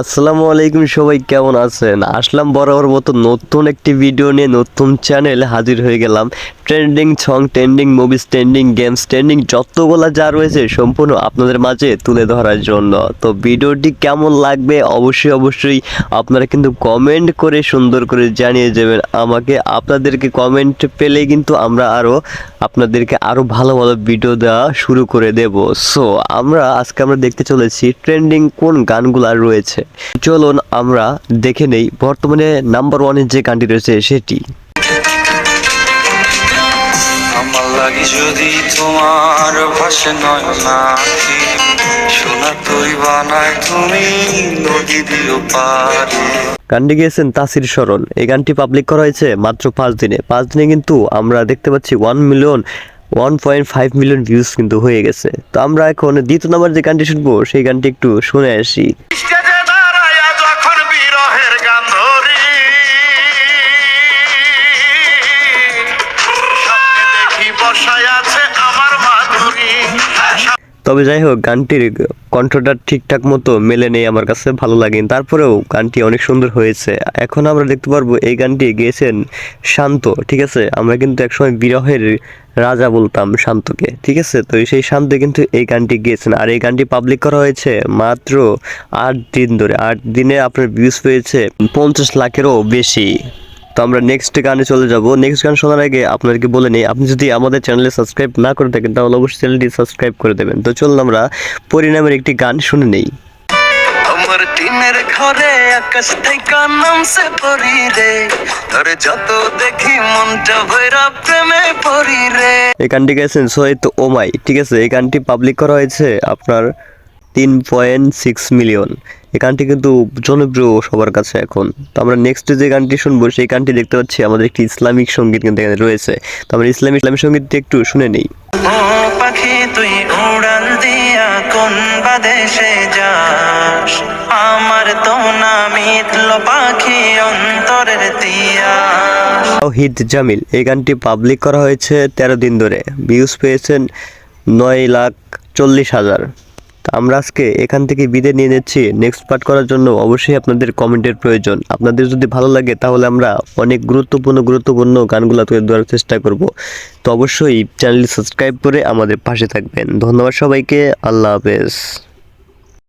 আসসালামু আলাইকুম সবাই, কেমন আছেন? আসলাম বরাবর মতো নতুন একটি ভিডিও নিয়ে, নতুন চ্যানেল হাজির হয়ে গেলাম। Trending song trending movies trending games trending যতগুলো যা রয়েছে সম্পূর্ণ আপনাদের মাঝে তুলে ধরার জন্য। তো ভিডিওটি কেমন লাগবে? অবশ্যই অবশ্যই আপনারা কিন্তু কমেন্ট করে সুন্দর করে জানিয়ে যাবেন। আমাকে আপনাদেরকে কমেন্ট পেলে কিন্তু আমরা আরও আপনাদেরকে আরও ভালো ভালো ভিডিও দেওয়া শুরু করে দেব। সো আমরা আজকে আমরা দেখতে চলেছি ট্রেন্ডিং কোন গানগুলো রয়েছে। চলুন আমরা দেখে নেই বর্তমানে নাম্বার ওয়ানের যে গানটি রয়েছে সেটি। লাগি যদি তোমার নয় নাকি সোনা তুই বানায় তুমি নদী দিও পারে গানটি গিয়েছেন তাসির স্মরণ এই গানটি পাবলিক করা হয়েছে মাত্র পাঁচ দিনে। পাঁচ দিনে কিন্তু আমরা দেখতে পাচ্ছি one million one point five million views কিন্তু হয়ে গেছে। তো আমরা এখন দ্বিতীয় নাম্বার যে গানটি শুনব সেই গানটি একটু শুনে আসি। বিরহের গান সামনে দেখি বসায় আছে আমার মাধুরী। তবে যাই হোক, গানটির কণ্ঠটা ঠিকঠাক মতো মেলে নেই আমার কাছে, ভালো লাগে তারপরেও গানটি অনেক সুন্দর হয়েছে। এখন আমরা দেখতে পারব এই গানটি গেয়েছেন শান্ত, ঠিক আছে? আমরা কিন্তু একসময় বিরহের রাজা বলতাম শান্তকে, ঠিক আছে? তো সেই শান্ত কিন্তু এই গানটি গিয়েছেন। আর এই গানটি পাবলিক করা হয়েছে মাত্র আট দিন ধরে। আট দিনে আপনার ভিউজ পেয়েছে পঞ্চাশ লাখেরও বেশি। তো আমরা নেক্সট গানে চলে যাব। নেক্সট গান শোনার আগে আপনাদেরকে বলে নিই আপনি যদি আমাদের চ্যানেলে সাবস্ক্রাইব না করে থাকেন তাহলে অবশ্যই চ্যানেলটি সাবস্ক্রাইব করে দেবেন। তো চলুন আমরা পরিণামের একটি গান শুনে নেই। আমার টিনের ঘরে আকাশ থেকে নামছে পরি রে। তোরে যত দেখি মনটা ভৈরা প্রেমে রে। এই গানটি গেছেন সোহেদ ওমাই। ঠিক আছে এই গানটি পাবলিক করা হয়েছে আপনার তিন পয়েন্ট সিক্স মিলিয়ন এই গানটি কিন্তু জনপ্রিয় সবার কাছে এখন। তো আমরা নেক্সট যে গানটি শুনব সেই গানটি দেখতে পাচ্ছি আমাদের একটি ইসলামিক সংগীত কিন্তু এখানে রয়েছে। তো আমরা ইসলামিক ইসলামিক সঙ্গীতটি একটু শুনে নেই। পাখি তুই উড়াল দিয়া কোন বাদেশে যাস? আমার তো না মিটল পাখি অন্তরের তিয়া হিদ জামিল এই গানটি পাবলিক করা হয়েছে তেরো দিন ধরে। ভিউজ পেয়েছেন নয় লাখ চল্লিশ হাজার। তা আমরা আজকে এখান থেকে বিদায় নিয়ে নিচ্ছি। নেক্সট পার্ট করার জন্য অবশ্যই আপনাদের কমেন্টের প্রয়োজন। আপনাদের যদি ভালো লাগে, তাহলে আমরা অনেক গুরুত্বপূর্ণ গুরুত্বপূর্ণ গানগুলো তুলে ধরার চেষ্টা করব। তো অবশ্যই চ্যানেলটি সাবস্ক্রাইব করে আমাদের পাশে থাকবেন। ধন্যবাদ সবাইকে। আল্লাহ হাফেজ।